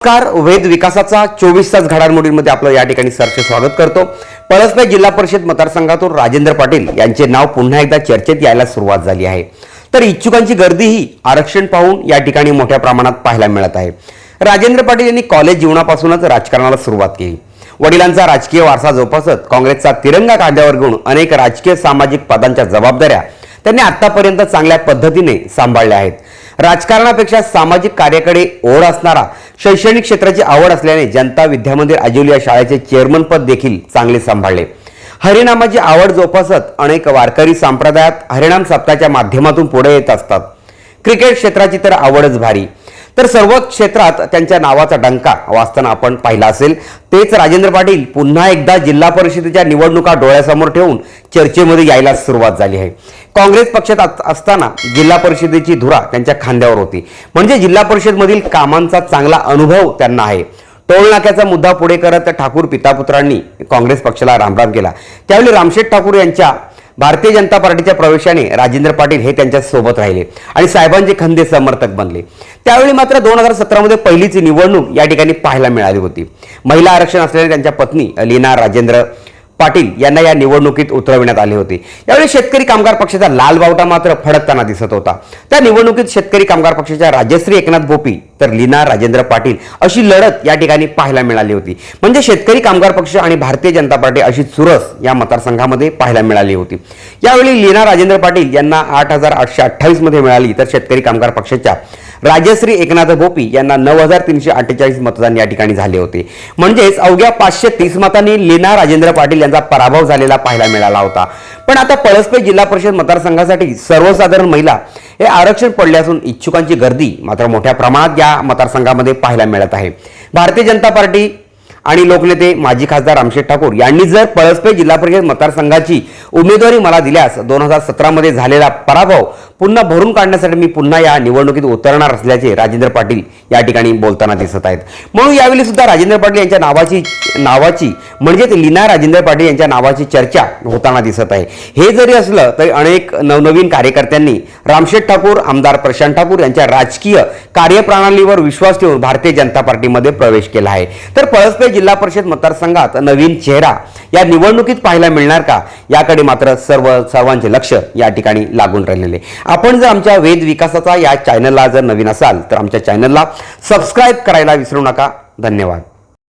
नमस्कार. वेद विकासाचा चोवीस तास घडामोडींमध्ये आपलं या ठिकाणी सरचे स्वागत करतो. पळसपे जिल्हा परिषद मतदारसंघातून राजेंद्र पाटील यांचे नाव पुन्हा एकदा चर्चेत यायला सुरुवात झाली आहे. तर इच्छुकांची गर्दीही आरक्षण पाहून या ठिकाणी मोठ्या प्रमाणात पाहायला मिळत आहे. राजेंद्र पाटील यांनी कॉलेज जीवनापासूनच राजकारणाला सुरुवात केली. वडिलांचा राजकीय वारसा जोपासत काँग्रेसचा तिरंगा कांद्यावर घेऊन अनेक राजकीय सामाजिक पदांच्या जबाबदाऱ्या त्यांनी आतापर्यंत चांगल्या पद्धतीने सांभाळल्या आहेत. राजकारणापेक्षा सामाजिक कार्याकडे ओढ असणारा शैक्षणिक क्षेत्राची आवड असल्याने जनता विद्यामंदिर आजिवली या शाळेचे चेअरमन पद देखील चांगले सांभाळले. हरिनामाची आवड जोपासत अनेक वारकरी संप्रदायात हरिनाम सप्ताहाच्या माध्यमातून पुढे येत असतात. क्रिकेट क्षेत्राची तर आवडच भारी. तर सर्व क्षेत्रात त्यांच्या नावाचा डंका वाचताना आपण पाहिला असेल. तेच राजेंद्र पाटील पुन्हा एकदा जिल्हा परिषदेच्या निवडणुका डोळ्यासमोर ठेवून चर्चेमध्ये यायला सुरुवात झाली आहे. काँग्रेस पक्षात असताना जिल्हा परिषदेची धुरा त्यांच्या खांद्यावर होती. म्हणजे जिल्हा परिषदमधील कामांचा चांगला अनुभव त्यांना आहे. टोल नाक्याचा मुद्दा पुढे करत ठाकूर पितापुत्रांनी काँग्रेस पक्षाला रामराम केला. त्यावेळी रामशेठ ठाकूर यांच्या भारतीय जनता पार्टीच्या प्रवेशाने राजेंद्र पाटील हे त्यांच्यासोबत राहिले आणि साहेबांचे खंदे समर्थक बनले. त्यावेळी मात्र दोन हजार सतरामध्ये पहिलीच निवडणूक या ठिकाणी पाहायला मिळाली होती. महिला आरक्षण असलेल्या त्यांच्या पत्नी लीना राजेंद्र पाटील यांना या निवडणुकीत उतरविण्यात आले होते. यावेळी शेतकरी कामगार पक्षाचा लाल बावटा मात्र फडकताना दिसत होता. त्या निवडणुकीत शेतकरी कामगार पक्षाच्या राजश्री एकनाथ गोपी तर लीना राजेंद्र पाटील अशी लढत या ठिकाणी पाहायला मिळाली होती. म्हणजे शेतकरी कामगार पक्ष आणि भारतीय जनता पार्टी अशी चुरस या मतदारसंघामध्ये पाहायला मिळाली होती. यावेळी लीना राजेंद्र पाटील यांना आठ हजार आठशे अठ्ठावीसमध्ये मिळाली. तर शेतकरी कामगार पक्षाच्या राजश्री एकनाथ भोपी यांना नऊ हजार तीनशे अठ्ठेचाळीस मतदान या ठिकाणी झाले होते. म्हणजेच अवघ्या पाचशे तीस मतांनी लीना राजेंद्र पाटील यांचा पराभव झालेला पाहायला मिळाला होता. पण आता पळसपे जिल्हा परिषद मतदारसंघासाठी सर्वसाधारण महिला हे आरक्षण पडले असून इच्छुकांची गर्दी मात्र मोठ्या प्रमाणात या मतदारसंघामध्ये पाहायला मिळत आहे. भारतीय जनता पार्टी आणि लोकनेते माजी खासदार रामशेठ ठाकूर यांनी जर पळसपे जिल्हा परिषद मतदारसंघाची उमेदवारी मला दिल्यास दोन हजार सतरामध्ये झालेला पराभव पुन्हा भरून काढण्यासाठी मी पुन्हा या निवडणुकीत उतरणार असल्याचे राजेंद्र पाटील या ठिकाणी बोलताना दिसत आहेत. म्हणून यावेळी सुद्धा राजेंद्र पाटील यांच्या नावाची नावाची म्हणजेच लीना राजेंद्र पाटील यांच्या नावाची चर्चा होताना दिसत आहे. हे जरी असलं तरी अनेक नवनवीन कार्यकर्त्यांनी रामशेठ ठाकूर आमदार प्रशांत ठाकूर यांच्या राजकीय कार्यप्रणालीवर विश्वास ठेवून भारतीय जनता पार्टीमध्ये प्रवेश केला आहे. तर पळसपे जिल्हा परिषद मतदारसंघात नवीन चेहरा या निवडणुकीत पाहायला मिळणार का? याकडे मात्र सर्व सर्वांचे लक्ष या ठिकाणी लागून राहिलेले. आपण जर आमच्या वेद विकासाचा या चॅनलला जर नवीन असाल तर आमच्या चॅनलला सबस्क्राईब करायला विसरू नका. धन्यवाद.